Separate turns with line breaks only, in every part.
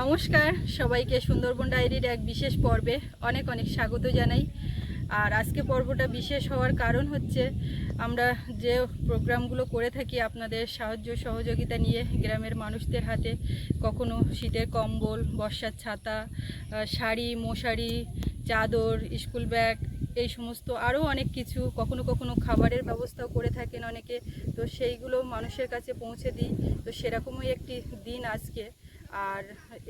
নমস্কার, সবাইকে সুন্দরবন ডায়েরির এক বিশেষ পর্বে অনেক অনেক স্বাগত জানাই। আর আজকে পর্বটা বিশেষ হওয়ার কারণ হচ্ছে, আমরা যে প্রোগ্রামগুলো করে থাকি আপনাদের সাহায্য সহযোগিতা নিয়ে গ্রামের মানুষদের হাতে, কখনো শীতের কম্বল, বর্ষার ছাতা শাড়ি, মশারি, চাদর, স্কুল ব্যাগ, এই সমস্ত আরও অনেক কিছু, কখনো কখনো খাবারের ব্যবস্থাও করে থাকেন অনেকে। তো সেইগুলো মানুষের কাছে পৌঁছে দিই। তো সেরকমই একটি দিন আজকে। আর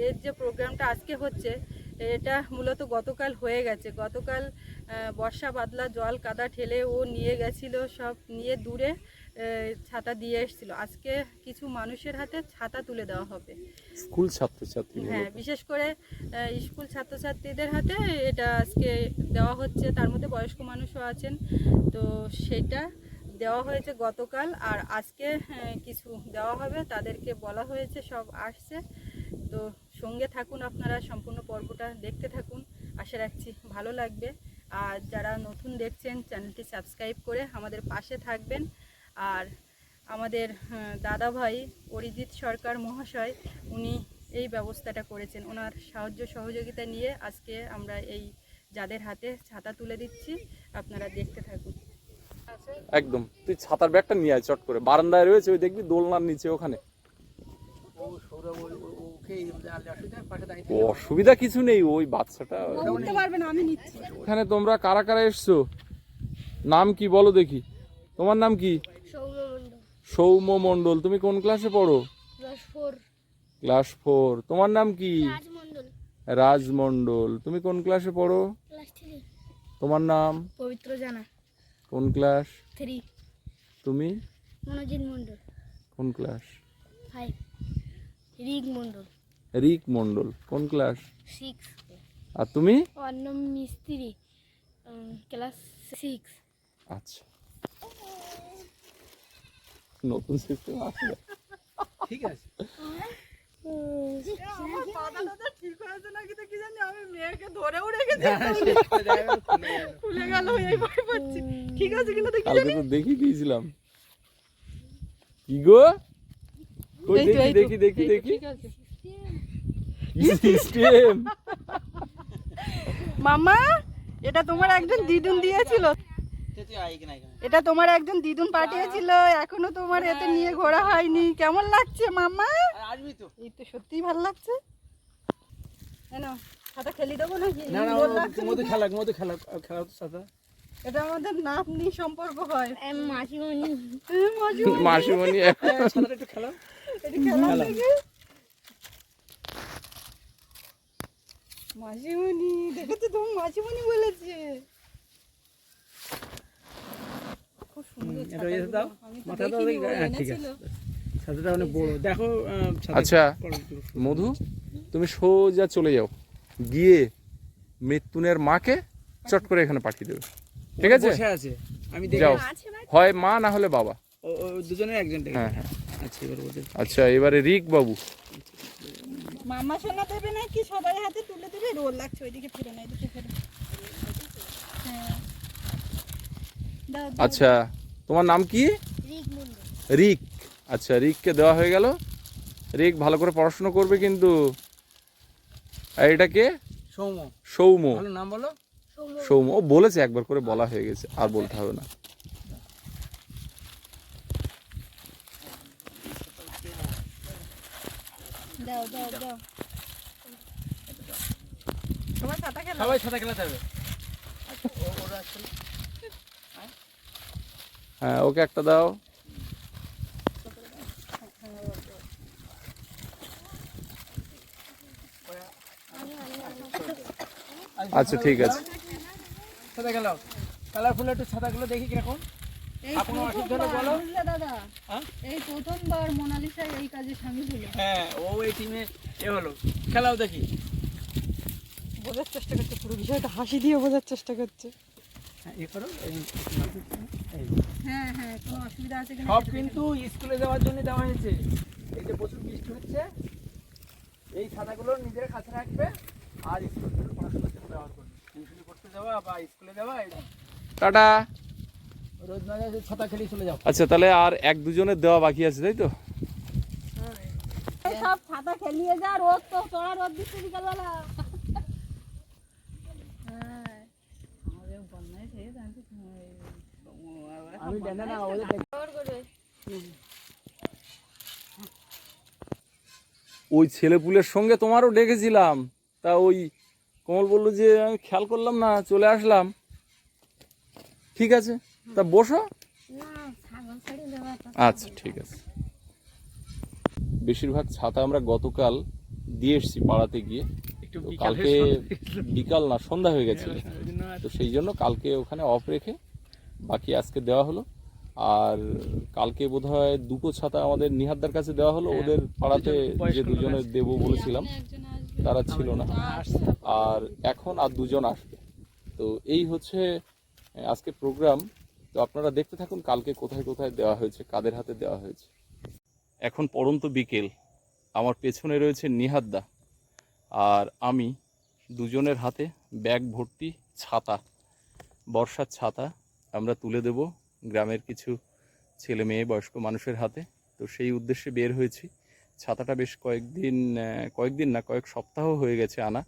এর যে প্রোগ্রামটা আজকে হচ্ছে এটা মূলত গতকাল হয়ে গেছে। গতকাল বর্ষা বাদলা জল কাদা ঠেলে ও নিয়ে গেছিল সব নিয়ে দূরে ছাতা দিয়ে এসেছিল। আজকে কিছু মানুষের হাতে ছাতা তুলে দেওয়া হবে।
স্কুল ছাত্রছাত্রী
হ্যাঁ বিশেষ করে স্কুল ছাত্রছাত্রীদের হাতে এটা আজকে দেওয়া হচ্ছে। তার মধ্যে বয়স্ক মানুষও আছেন। তো সেটা দেওয়া হয়েছে গতকাল। আর আজকে কিছু দেওয়া হবে তাদেরকে বলা হয়েছে সব আসছে। তো সঙ্গে থাকুন আপনারা সম্পূর্ণ পর্বটা দেখতে থাকুন। আশা রাখছি ভালো লাগবে। আর যারা নতুন দেখছেন চ্যানেলটি সাবস্ক্রাইব করে আমাদের পাশে থাকবেন। আর আমাদের দাদা ভাই অরিজিৎ সরকার মহাশয় উনি এই ব্যবস্থাটা করেছেন। ওনার সাহায্য সহযোগিতা নিয়ে আজকে আমরা এই যাদের হাতে ছাতা তুলে দিচ্ছি আপনারা দেখতে থাকুন।
একদম। তুই ছাতার ব্যাগটা নিয়ে আয় চট করে। বারান্দায় রয়েছে ওই দেখবি দোলনার নিচে ওখানে।
ও সৌরভ অসুবিধা
ও অসুবিধা কিছু নেই ওই বাচ্চাটা
উঠতে পারবেন আমি নিচ্ছি।
ওখানে তোমরা কারা কারা এসছো? নাম কি বলো দেখি। তোমার নাম কি? সৌম্য মণ্ডল। তুমি কোন ক্লাসে পড়ো?
ক্লাস ফোর
ক্লাস ফোর তোমার নাম কি?
রাজমণ্ডল।
রাজ মণ্ডল তুমি কোন ক্লাসে পড়ো? তোমার নাম?
পবিত্র জানা।
কোন ক্লাস
থ্রি
তুমি?
মনোজিৎ
কোন ক্লাস
ফাইভ রিক মণ্ডল।
রিক মণ্ডল কোন ক্লাস?
সিক্স।
আর তুমি?
অন্নম মিস্ত্রি ক্লাস সিক্স।
আচ্ছা। নতুন সিস্টেম
ঠিক আছে।
ঠিক হয়েছে নাকি তো কি জানি আমি মেয়েকে ধরেও রেখেছি
খুলে
খুলে গেল এইভাবে পাচ্ছি। ঠিক আছে দেখি
কালকে তো দেখি গিয়েছিলাম কি গো? দেখি দেখি দেখি দেখি।
ঠিক আছে।
সিস্টেম
মামা এটা তোমার একজন দিদুন দিয়েছিল। এটা তোমার একজন দিদুন পাঠিয়েছিল এখনও তোমার এতে নিয়ে ঘোরা হয়নি। কেমন লাগছে মামা? এই তো সত্যিই ভালো লাগছে। কেন খাতা খেলি দেবো নাকি?
না
লাগছে
মধ্যে খেলা তো সাথে
এটা আমাদের নাতনি সম্পর্ক হয়।
মাসিমণি।
মাসিমণি।
একটু খেলা
এটা খেলা। মাসিমণি দেখেছ তুমি মাসিমণি বলেছে। খুব সুন্দর
মাথা দাও। হ্যাঁ ঠিক আছে। সাঁতারটা অনেক বড়। দেখো
আচ্ছা মধু তুমি সোজা চলে যাও। গিয়ে মৃত্যুনের মাকে চট করে এখানে পাঠিয়ে দেবে। ঠিক আছে?
বসে আছে। আমি দেখে
যাও। হয় মা না হলে বাবা।
দুজনের একজন
হ্যাঁ হ্যাঁ।
আচ্ছা এবার
আচ্ছা এবারে রিক বাবু।
মামা সোনা দেবে নাকি সবাই হাতে তুলে দেবে? রোল লাগছে ওইদিকে ফিরে না এদিকে ফিরে। হ্যাঁ। দাও, দাও।
আচ্ছা তোমার নাম কি?
রিক
আচ্ছা রিককে দেওয়া হয়ে গেল। রিক ভালো করে পড়াশোনা করবে কিন্তু। আর এটা কে?
সৌম্য।
সৌম্য।
ভালো নাম বলো।
সৌম
সৌম্য। ও বলেছে একবার করে বলা হয়ে গেছে আর বলতে হবে না।
দাও দাও দাও। সবাই ছাতা খেলো
সবাই আচ্ছা,
হ্যাঁ ওকে একটা দাও। আচ্ছা ঠিক আছে।
সাঁতার খেলাও। কালারফুল একটু ছাতাগুলো দেখি কীরকম।
এই প্রথমবার,
হ্যাঁ?
এই প্রথমবার মোনালিসা এই কাজে সামিল হলো।
হ্যাঁ ও এই টিমে এ হলো। খেলাও দেখি।
বোঝার চেষ্টা করছে পুরো বিষয়টা হাসি দিয়ে বোঝার চেষ্টা করছে।
হ্যাঁ।
হ্যাঁ হ্যাঁ কোনো অসুবিধা আছে কিনা
সব কিন্তু স্কুলে যাওয়ার জন্য দেওয়া হয়েছে। এই যে প্রচুর বৃষ্টি হচ্ছে এই ছাতাগুলো নিজের কাছে রাখবে আর স্কুল পড়াশোনার জন্য ব্যবহার করবে। টিউশনি করতে যাওয়া বা স্কুলে যাওয়া
টাটা।
চলে যাও
আচ্ছা তাহলে আর এক দুজনের দেওয়া বাকি আছে তাই তো?
সব ছাতা খেলিয়ে যা রোদ তো চড়া রোদ দিচ্ছে বিকালবেলা।
আমি জানি না ওদের
ওই ছেলেপুলের সঙ্গে তোমারও ডেকেছিলাম। তা ওই কমল বলল যে আমি খেয়াল করলাম না চলে আসলাম। ঠিক আছে। তা বসো। আচ্ছা ঠিক আছে। বেশিরভাগ ছাতা আমরা গতকাল দিয়ে এসছি পাড়াতে গিয়ে।
একটু
তো
বিকাল
কালকে বিকাল না সন্ধ্যা হয়ে গেছিল। তো সেই জন্য কালকে ওখানে অফ রেখে বাকি আজকে দেওয়া হলো। আর কালকে বোধহয় দুটো ছাতা আমাদের নিহাতদার কাছে দেওয়া হলো।
হ্যাঁ,
ওদের পাড়াতে যে দুজনে। দেবো বলেছিলাম তারা ছিল না। আর এখন আর দুজন আসবে। তো এই হচ্ছে আজকে প্রোগ্রাম তো আপনারা দেখতে থাকুন কালকে কোথায় কোথায় দেওয়া হয়েছে, কাদের হাতে দেওয়া হয়েছে। এখন পড়ন্ত বিকেল, আমার পেছনে রয়েছে নিহাদ্দা আর আমি দুজনের হাতে ব্যাগ ভর্তি ছাতা, বর্ষার ছাতা আমরা তুলে দেব গ্রামের কিছু ছেলে মেয়ে, বয়স্ক মানুষের হাতে। তো সেই উদ্দেশ্যে বের হয়েছি। ছাতাটা বেশ কয়েকদিন কয়েকদিন না, কয়েক সপ্তাহ হয়ে গেছে আনা।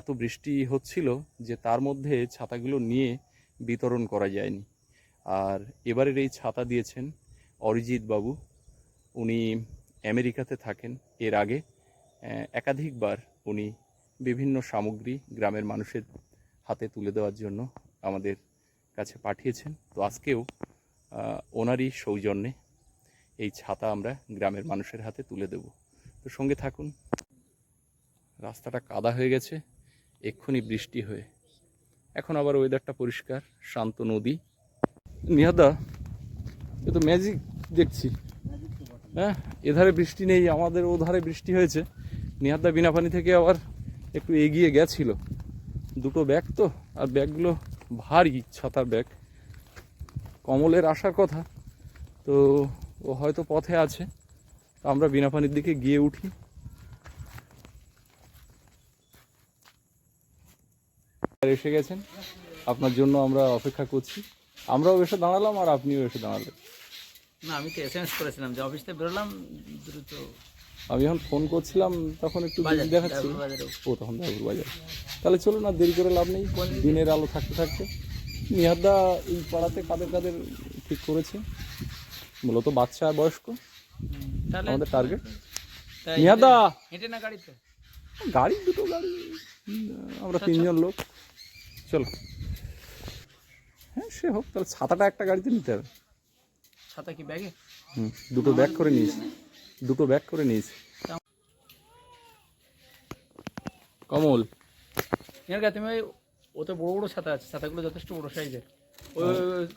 এত বৃষ্টি হচ্ছিল যে তার মধ্যে ছাতাগুলো নিয়ে বিতরণ করা যায়নি। আর এবারের এই ছাতা দিয়েছেন অরিজিৎ বাবু। উনি আমেরিকাতে থাকেন। এর আগে একাধিকবার উনি বিভিন্ন সামগ্রী গ্রামের মানুষের হাতে তুলে দেওয়ার জন্য আমাদের কাছে পাঠিয়েছেন। তো আজকেও ওনারই সৌজন্যে এই ছাতা আমরা গ্রামের মানুষের হাতে তুলে দেব। তো সঙ্গে থাকুন। রাস্তাটা কাদা হয়ে গেছে, এক্ষুনি বৃষ্টি হয়ে। এখন আবার ওয়েদারটা পরিষ্কার, শান্ত নদী। নিহাদা এ তো ম্যাজিক দেখছি। হ্যাঁ এধারে বৃষ্টি নেই, আমাদের ওধারে বৃষ্টি হয়েছে। নিহাদা বিনাপানি থেকে আবার একটু এগিয়ে গেছিল। দুটো ব্যাগ তো, আর ব্যাগগুলো ভারী ছাতার ব্যাগ কমলের আসার কথা, তো ও হয়তো পথে আছে। আমরা বিনাপানির দিকে গিয়ে উঠি। এসে গেছেন। আপনার জন্য আমরা অপেক্ষা করছি। আমরাও এসে দাঁড়ালাম আর আপনিও এসে দাঁড়ালেন।
না আমি তো এসএমএস করেছিলাম যে অফিস থেকে বেরোলাম দ্রুত
আমি যখন ফোন করছিলাম তখন একটু দেখাচ্ছিল। ও তখন দাগুর বাজার। তাহলে চলো না দেরি করে লাভ নেই। দিনের আলো থাকতে থাকতে। নিহাদা এই পাড়াতে কাদের কাদের ঠিক করেছে? মূলত বাচ্চা আর বয়স্ক? আমাদের টার্গেট নিহাদা
হেঁটে না গাড়িতে?
গাড়ি দুটো গাড়ি। আমরা তিনজন লোক। চলো। সে হোক তাহলে ছাতাটা একটা গাড়িতে নিতে হবে।
ছাতা কি ব্যাগে?
হুম দুটো ব্যাগ করে নিয়েছি। দুটো ব্যাগ করে নিয়েছি। কমল।
এর কাছে তুমি ওতে বড় বড় ছাতা আছে ছাতাগুলো যথেষ্ট বড় সাইজের। ওই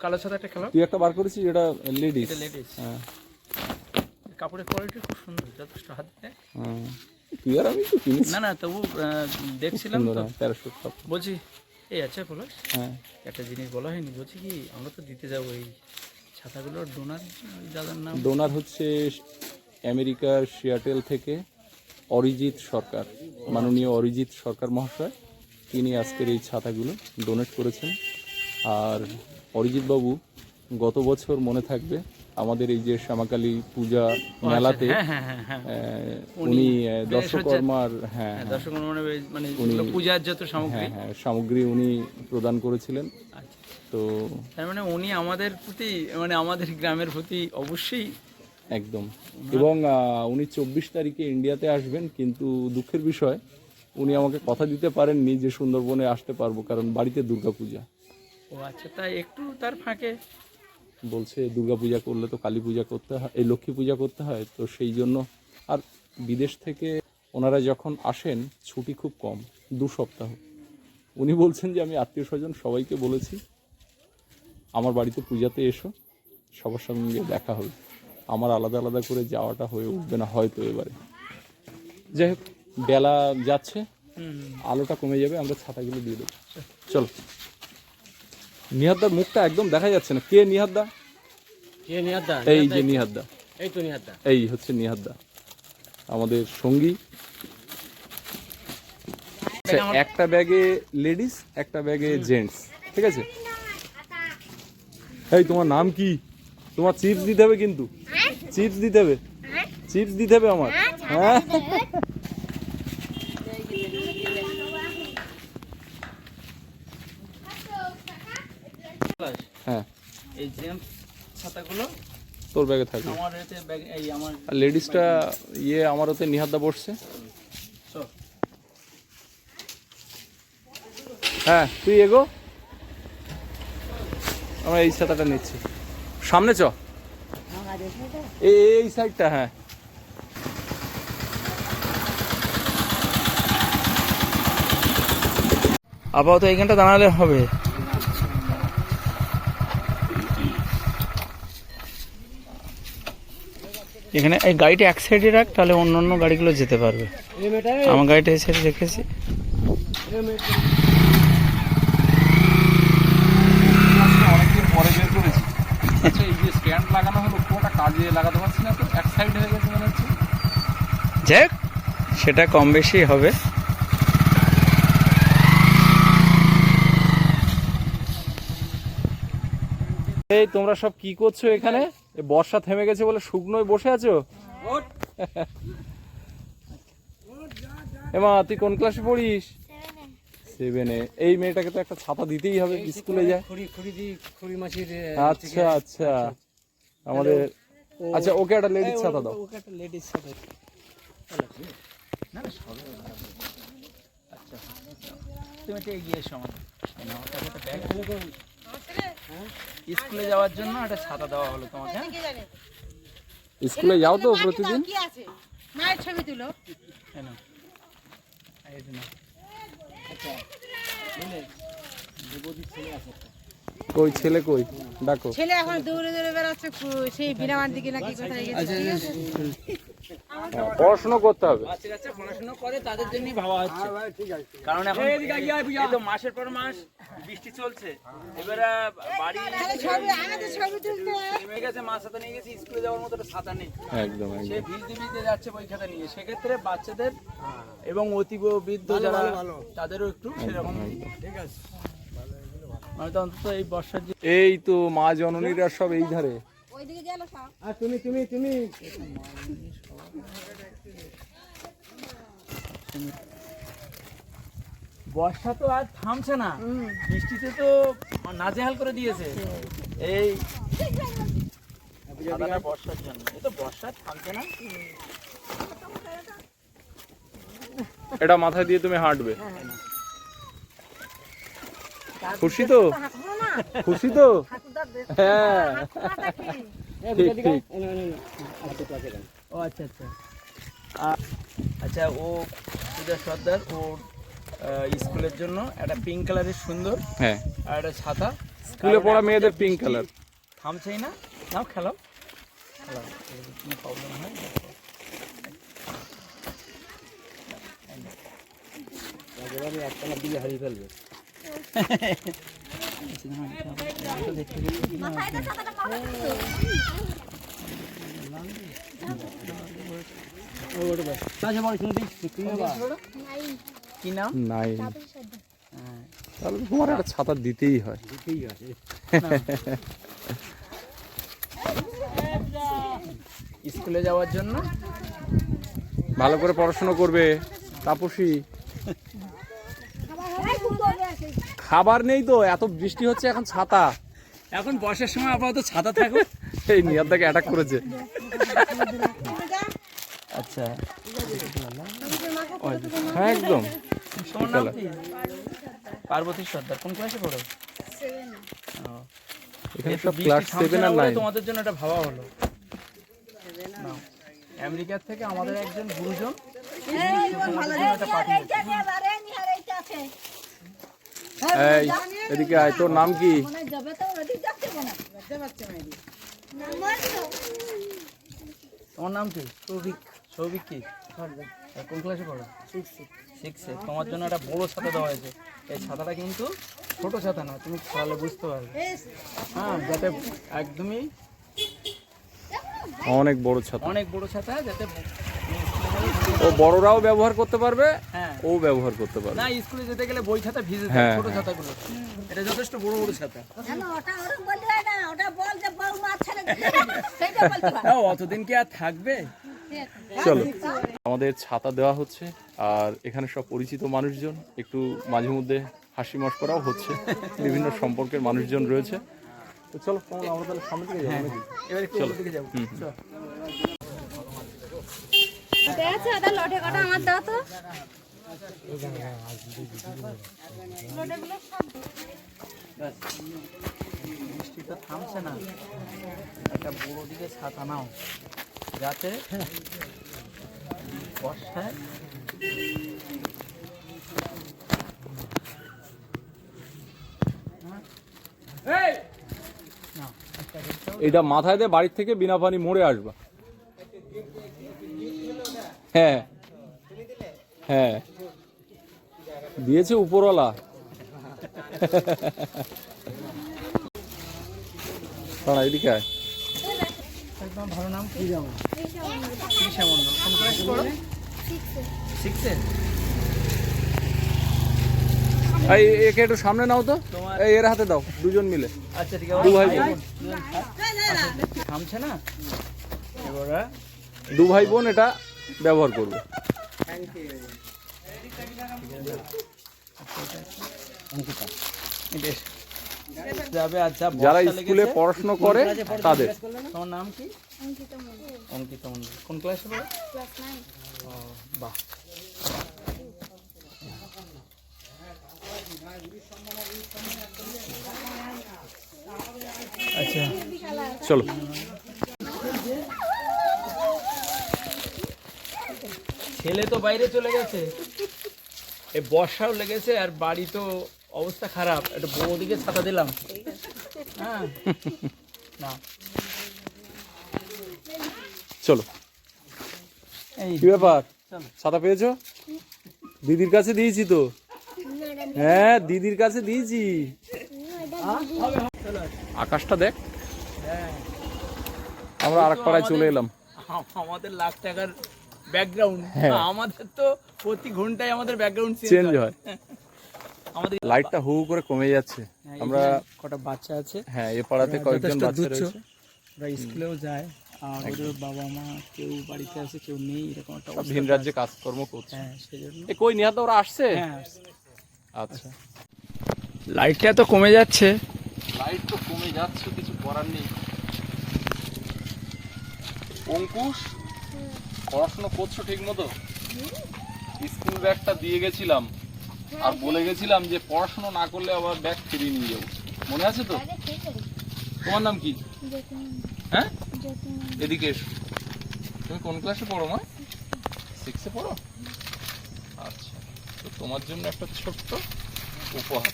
কালো ছাতা একটা খেলো
তুই একটা বার করেছিস এটা লেডিস
এটা লেডিস
হ্যাঁ।
কাপড়ের কোয়ালিটি খুব সুন্দর যথেষ্ট হাত দেয়।
হ্যাঁ। তুই আর আমি তো কিনেছি।
না না তবু দেখছিলাম তো।
হ্যাঁ তেরোশো
বলছি এই আচ্ছা পলাশ
হ্যাঁ।
একটা জিনিস বলা হয়নি বলছি কি আমরা তো দিতে যাব এই ছাতাগুলোর ডোনার দাদার নাম?
ডোনার হচ্ছে আমেরিকার সিয়াটেল থেকে অরিজিৎ সরকার মাননীয় অরিজিৎ সরকার মহাশয়। তিনি আজকের এই ছাতাগুলো ডোনেট করেছেন। আর অরিজিৎ বাবু গত বছর মনে থাকবে আমাদের এই যে শ্যামাকালী পূজা মেলাতে
হ্যাঁ হ্যাঁ হ্যাঁ
উনি দর্শকর্মার হ্যাঁ
মানে
উনি-
পূজার যত সামগ্রী।
হ্যাঁ হ্যাঁ সামগ্রী উনি প্রদান করেছিলেন।
আচ্ছা।
তো
তার মানে উনি আমাদের প্রতি মানে আমাদের গ্রামের প্রতি অবশ্যই
একদম। এবং উনি চব্বিশ তারিখে ইন্ডিয়াতে আসবেন কিন্তু দুঃখের বিষয় উনি আমাকে কথা দিতে পারেননি যে সুন্দরবনে আসতে পারব কারণ বাড়িতে দুর্গাপূজা।
ও আচ্ছা তাই একটু তার ফাঁকে
বলছে দুর্গা পূজা করলে তো কালী পূজা করতে হয় এই লক্ষ্মী পূজা করতে হয়। তো সেই জন্য আর বিদেশ থেকে ওনারা যখন আসেন ছুটি খুব কম দু সপ্তাহ। উনি বলছেন যে আমি আত্মীয় স্বজন সবাইকে বলেছি আমার বাড়িতে পূজাতে এসো সবার সঙ্গে দেখা হবে। আমার আলাদা আলাদা করে যাওয়াটা হয়ে উঠবে না হয়তো এবারে। যাই হোক বেলা যাচ্ছে আলোটা কমে যাবে আমরা ছাতাগুলো দিয়ে দেবো। চলো। নিহাদ্দার মুখটা একদম দেখা যাচ্ছে না। কে নিহাদ্দা?
কে নিহাদ্দা?
এই যে নিহাদ্দা।
এই তো নিহাদ্দা।
এই হচ্ছে নিহাদ্দা। আমাদের সঙ্গী। একটা ব্যাগে লেডিস একটা ব্যাগে জেন্টস ঠিক আছে? এই তোমার নাম কি? তোমার চিপস দিতে হবে কিন্তু। চিপস দিতে হবে। চিপস দিতে হবে আমার। হ্যাঁ? হ্যাঁ
এই জেম ছাতাগুলো
তোর ব্যাগে থাকবে।
আমার এতে ব্যাগ এই আমার
আর লেডিসটা ইয়ে আমার ওতে নিহাদা বসছে। হ্যাঁ তুই এগো। আমরা এই ছাতাটা নিচ্ছি। সামনে চ। এই এই- এই সাইডটা হ্যাঁ।
আপাতত এইখানটা দাঁড়ালে হবে। এখানে এই গাড়িটা এক সাইডে রাখ, তাহলে অন্য অন্য গাড়িগুলো যেতে পারবে। আমার গাড়িটা এই সাইডে রেখেছি।
আচ্ছা এই যে লাগানো কাজে লাগাতে পারছি না তো এক হয়ে গেছে মনে হচ্ছে
যাক, সেটা কম বেশি হবে।
এই তোমরা সব কি করছ এখানে? বর্ষা থেমে গেছে বলে শুকনোয় বসে আছো? এমা তুই কোন ক্লাসে পড়িস? সেভেনে এই মেয়েটাকে তো একটা ছাতা দিতেই হবে স্কুলে যায় আচ্ছা আচ্ছা। আমাদের আচ্ছা ওকে একটা লেডিস ছাতা দাও।
তুমি একটু এগিয়ে এসো না, ওর কাছে একটা ব্যাগ আছে। হ্যাঁ? স্কুলে যাওয়ার জন্য একটা ছাতা দেওয়া হলো তোমাকে হ্যাঁ?
স্কুলে যাও তো প্রতিদিন।
কি আছে? মায়ের ছবি তুলো।
কেন এই। আচ্ছা বুঝলে
কই ছেলে কই? ডাকো।
ছেলে এখন দৌড়ে দৌড়ে বেড়াচ্ছে সেই বিনামান দিকে নাকি কোথায় গেছে?
হ্যাঁ, পড়াশোনা করতে হবে।
বাচ্চা কাচ্চা পড়াশোনা করে তাদের জন্যই ভাবা হচ্ছে। কারণ এখন এই তো মাসের পর মাস বৃষ্টি চলছে। এবারে বাড়ি নেমে গেছে মা ছাতা নিয়ে গেছে স্কুলে যাওয়ার মতো ছাতা নেই।
একদম
সে ভিজতে ভিজতে যাচ্ছে বই খাতা নিয়ে। সেক্ষেত্রে বাচ্চাদের এবং অতীব বৃদ্ধ যারা তাদেরও একটু সেরকম। ঠিক আছে। অন্তত এই বর্ষার
এই তো মা জননীরা সব এই ধারে।
ওইদিকে গেল সব।
বর্ষা তো আর থামছে না বৃষ্টিতে তো নাজেহাল করে দিয়েছে এই বর্ষার জন্য তো বর্ষা থামছে না
এটা মাথায় দিয়ে তুমি হাঁটবে খুশি তো খুশি তো হ্যাঁ ঠিক ঠিক
ও আচ্ছা আচ্ছা। আচ্ছা ও পূজা সর্দার ও স্কুলের জন্য একটা পিঙ্ক কালারের সুন্দর
হ্যাঁ।
আর একটা ছাতা।
স্কুলে পড়া মেয়েদের পিঙ্ক কালার
থামছেই না। নাও খেলো খেলো কোনো প্রবলেম হয় দেখো। কি নাম
নাই। তাহলে তোমার একটা ছাতা দিতেই হয়
স্কুলে যাওয়ার জন্য
ভালো করে পড়াশোনা করবে তাপসী খাবার নেই তো এত বৃষ্টি হচ্ছে এখন ছাতা
এখন বর্ষার সময় আপাতত ছাতা থাকো
এই নিয়াদাকে অ্যাটাক করেছে
আচ্ছা।
হ্যাঁ একদম।
পার্বতী সর্দার। কোন ক্লাসে পড়ো? ও।
এখানে সব ক্লাস
থামছে
আর
বলে তোমাদের জন্য এটা ভাবা হলো। নাও। আমেরিকার থেকে আমাদের একজন গুরুজন।
এই এদিকে আয় তোর নাম কি?
তোমার নাম কি? সৌভিক। সৌভিক কি? কোন ক্লাসে পড়ো? সিক্সে তোমার জন্য একটা বড় ছাতা দেওয়া হয়েছে। এই ছাতাটা কিন্তু ছোট ছাতা না তুমি খাওয়ালে বুঝতে পারবে। হ্যাঁ যাতে একদমই
অনেক বড় ছাতা।
অনেক বড় ছাতা যাতে
ও বড়রাও ব্যবহার করতে পারবে
হ্যাঁ।
ও ব্যবহার করতে পারবে।
না স্কুলে যেতে গেলে বই খাতা ভিজে যায়
হ্যাঁ,
ছোট
হ্যাঁ।
ছাতাগুলো। এটা যথেষ্ট বড় বড় ছাতা। অতদিন কি আর থাকবে?
চলো। আমাদের ছাতা দেওয়া হচ্ছে আর এখানে সব পরিচিত মানুষজন একটু মাঝে মধ্যে হাসি মস্করাও হচ্ছে বিভিন্ন সম্পর্কের মানুষজন রয়েছে। তো চলো আমরা তাহলে সামনে দিকে যাব নাকি?
এবার একটু দিকে যাব।
আছে আদা লটে কটা আমার দাও তো।
বৃষ্টি তো থামছে না। একটা দিকে ছাতা নাও যাতে
এটা মাথায় দিয়ে বাড়ির থেকে বিনা পানি মরে আসবা। হ্যাঁ। হ্যাঁ। দিয়েছে উপরওয়ালা। দাঁড়া
ভালো নাম কি সিক্সে
এই, একে একটু সামনে নাও তো। এই, এর হাতে দাও, দুজন মিলে।
আচ্ছা
দু ভাই বোন।
থামছে না
দু ভাই বোন এটা ব্যবহার করবে।
বেশ। যাবে আচ্ছা
যারা স্কুলে। পড়াশোনা করে তাদের।
তোমার নাম কি? অঙ্কিতা মন্ডল কোন ক্লাসে পড়ো ও, বাহ। আচ্ছা।
চলো।
ছেলে তো বাইরে চলে গেছে। এ বর্ষাও লেগেছে আর বাড়ি তো অবস্থা খারাপ। একটা বড় দিকে ছাতা দিলাম। হ্যাঁ। না।
চলো। কি ব্যাপার? ছাতা পেয়েছ? দিদির কাছে দিয়েছি তো। হ্যাঁ দিদির কাছে দিয়েছি। আকাশটা দেখ।
হ্যাঁ।
আমরা আরেক পাড়ায় চলে এলাম।
আমাদের লাখ টাকার ব্যাকগ্রাউন্ড। আমাদের তো প্রতি ঘন্টায় আমাদের ব্যাকগ্রাউন্ড
চেঞ্জ হয়।
আমাদের
লাইটটা হু হু করে কমে যাচ্ছে।
হ্যাঁ,
আমরা
কটা বাচ্চা আছে
হ্যাঁ এ পাড়াতে কয়েকজন বাচ্চা। রয়েছে।
ওরা স্কুলেও যায় আর ওদের বাবা মা কেউ বাড়িতে আছে কেউ নেই এরকম একটা
ভিন রাজ্যে কাজকর্ম করছে।
হ্যাঁ সেই জন্য
এ কই নিহাত ওরা আসছে?
হ্যাঁ
আচ্ছা।
লাইটটা তো কমে যাচ্ছে।
লাইট তো কমে যাচ্ছে কিছু করার নেই। অঙ্কুশ পড়াশোনা করছ ঠিক মতো স্কুল ব্যাগটা দিয়ে গেছিলাম। আর বলে গেছিলাম যে পড়াশোনা না করলে আবার ব্যাগ ফিরিয়ে নিয়ে যাব। মনে আছে তো? তোমার নাম কি? হ্যাঁ? এদিকে এসো। তুমি কোন ক্লাসে পড়ো মা? সিক্সে পড়ো? আচ্ছা। তো তোমার জন্য একটা ছোট্ট উপহার।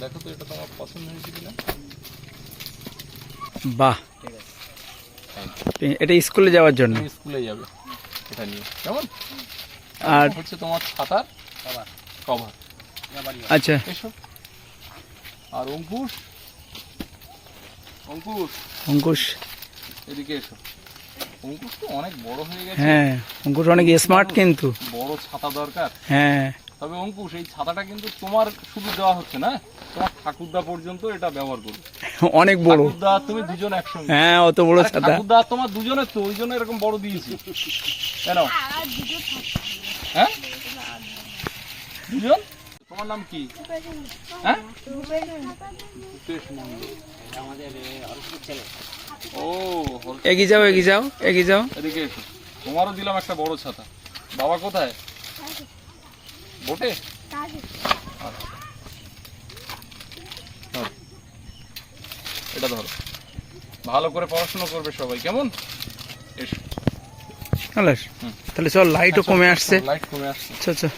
দেখো তো এটা তোমার পছন্দ হয়েছে কিনা।
বাহ। এটা স্কুলে যাওয়ার জন্য।
তুমি স্কুলে যাবে। এটা নিয়ে। কেমন?
আর
হচ্ছে তোমার ছাতার কভার।
আচ্ছা।
এসো। আর অঙ্কুশ? অঙ্কুশ?
অঙ্কুশ।
এদিকে এসো। অঙ্কুশ তো অনেক বড় হয়ে গেছে।
হ্যাঁ অঙ্কুশ অনেক স্মার্ট কিন্তু।
বড় ছাতা দরকার।
হ্যাঁ।
তবে অঙ্কুশ এই ছাতাটা কিন্তু তোমার শুধু দেওয়া হচ্ছে না? তোমার ঠাকুরদা পর্যন্ত এটা ব্যবহার করবে।
অনেক বড়।
ঠাকুরদা আর তুমি দুজন একসঙ্গে।
হ্যাঁ অত বড় ছাতা।
ঠাকুরদা তোমার দুজনের তো ওই জন্য এরকম বড় দিয়েছি। কেন? হ্যাঁ? দুজন? তোমার নাম কি? হ্যাঁ? ও হল-
এগিয়ে যাও এগিয়ে যাও এগিয়ে যাও।
এদিকে এসো। তোমারও দিলাম একটা বড় ছাতা। বাবা কোথায়? বোটে? আচ্ছা। এটা ধরো। ভালো করে পড়াশোনা করবে সবাই কেমন? এসো।
তাহলে চল লাইটও কমে আসছে।
লাইট কমে আসছে।
আচ্ছা আচ্ছা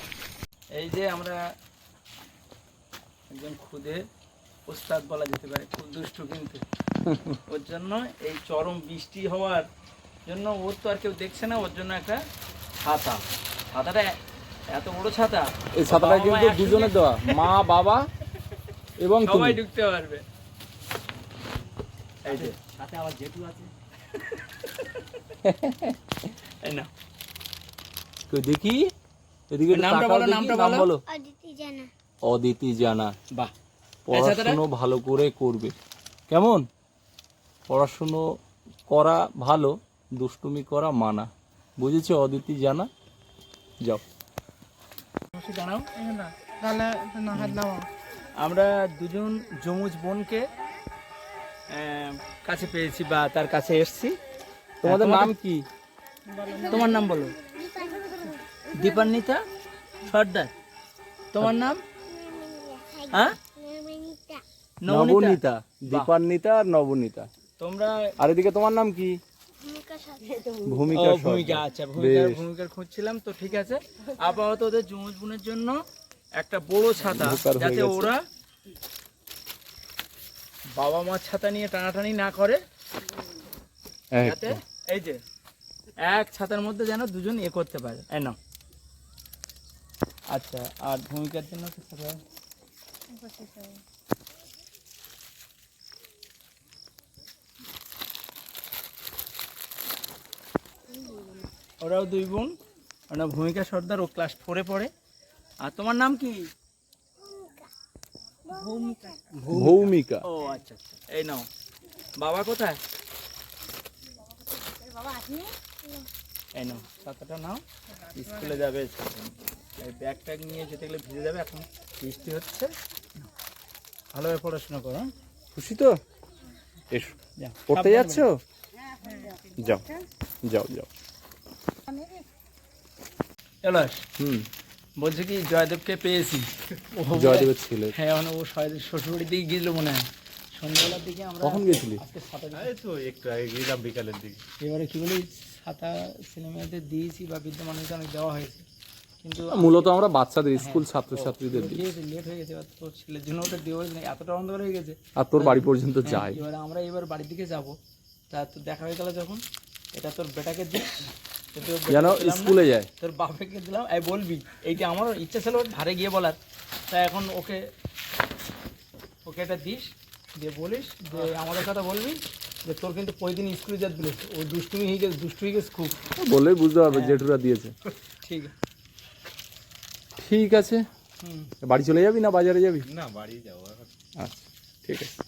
এই যে আমরা একজন খুদে ওস্তাদ বলা যেতে পারে খুব দুষ্টু কিন্তু। ওর জন্য এই চরম বৃষ্টি হওয়ার জন্য ওর তো আর কেউ দেখছে না ওর জন্য একটা ছাতা। ছাতাটা এত বড় ছাতা
এই ছাতাটা কিন্তু দুজনের দেওয়া মা বাবা এবং
সবাই ঢুকতে পারবে। এই যে। সাথে আবার জেঠু আছে। এই না
কই দেখি। এদিকে
নামটা বলো, নামটা
নাম
বলো।
অদিতি জানা।
অদিতি জানা।
বাহ।
পড়াশুনো ভালো করে করবে। কেমন? পড়াশুনো করা ভালো দুষ্টুমি করা মানা। বুঝেছ অদিতি জানা? যাও।
আমরা দুজন যমুজ বোনকে আহ, কাছে পেয়েছি বা তার কাছে এসেছি।
তোমাদের নাম কি?
তোমার নাম বলো। দীপান্বিতা সর্দার। তোমার নাম? হ্যাঁ? নবনীতা।
নবনীতা। দীপান্বিতা আর নবনীতা।
তোমরা
আর এদিকে তোমার নাম কি? ভূমিকা
ভূমিকা আচ্ছা ভূমিকার ভূমিকার খুঁজছিলাম তো ঠিক আছে। আপাতত ওদের যমুজ বোনের জন্য একটা বড় ছাতা যাতে ওরা বাবা মার ছাতা নিয়ে টানাটানি না করে। যাতে এই যে এক ছাতার মধ্যে যেন দুজন এ করতে পারে। এই নাও। আচ্ছা আর ভূমিকার জন্য? ওরাও দুই বোন ওরা ভূমিকা সর্দার ও ক্লাস ফোরে পড়ে। আর তোমার নাম কি?
ভৌমিকা।
ও আচ্ছা আচ্ছা এই নাও। বাবা কোথায়? এই নাও ছাতাটা নাও স্কুলে যাবে ব্যাগ ট্যাগ নিয়ে যেতে গেলে ভিজে যাবে এখন বৃষ্টি হচ্ছে। ভালোভাবে পড়াশোনা করো হ্যাঁ?
খুশি তো? এসো। পড়তে যাচ্ছ? যাও যাও যাও।
এলাস
হুম।
বলছে কি জয়দেবকে পেয়েছি। ও
জয়দেবের ছেলে।
হ্যাঁ মানে ও মনে হয়। সন্ধ্যাবেলার দিকে আমরা
কখন গেছিলি
তো একটু আগে গেলাম বিকালের দিকে।
এবারে কি বলি ছাতা ছেলেমেয়েদের দিয়েছি বা বৃদ্ধ মানুষদের অনেক দেওয়া হয়েছে। কিন্তু
মূলত আমরা বাচ্চাদের স্কুল ছাত্রছাত্রীদের দিই।
দিয়েছে লেট হয়ে গেছে তোর ছেলের জন্য ওটা দেওয়া হয়েছে এতটা অন্ধকার হয়ে গেছে।
আর তোর বাড়ি পর্যন্ত যাই
এবার আমরা এবার বাড়ির দিকে যাব। তা তো দেখা হয়ে গেল যখন এটা তোর বেটাকে তো
যেন স্কুলে যায়।
তোর বাপকে দিলাম এই বলবি এইটা আমার ইচ্ছা ছিল ধারে গিয়ে বলার তা এখন ওকে ওকে এটা দিস দিয়ে বলিস যে আমাদের কথা বলবি যে তোর কিন্তু প্রতিদিন স্কুলে যাত বলিস ও দুষ্টুমি হয়ে গেছে দুষ্টু হয়ে গেছে খুব।
বললেই বুঝতে পারবে জেঠুরা দিয়েছে।
ঠিক আছে।
ঠিক আছে।
হুম।
বাড়ি চলে যাবি না বাজারে যাবি?
না বাড়ি যাব। এখন
আচ্ছা ঠিক আছে।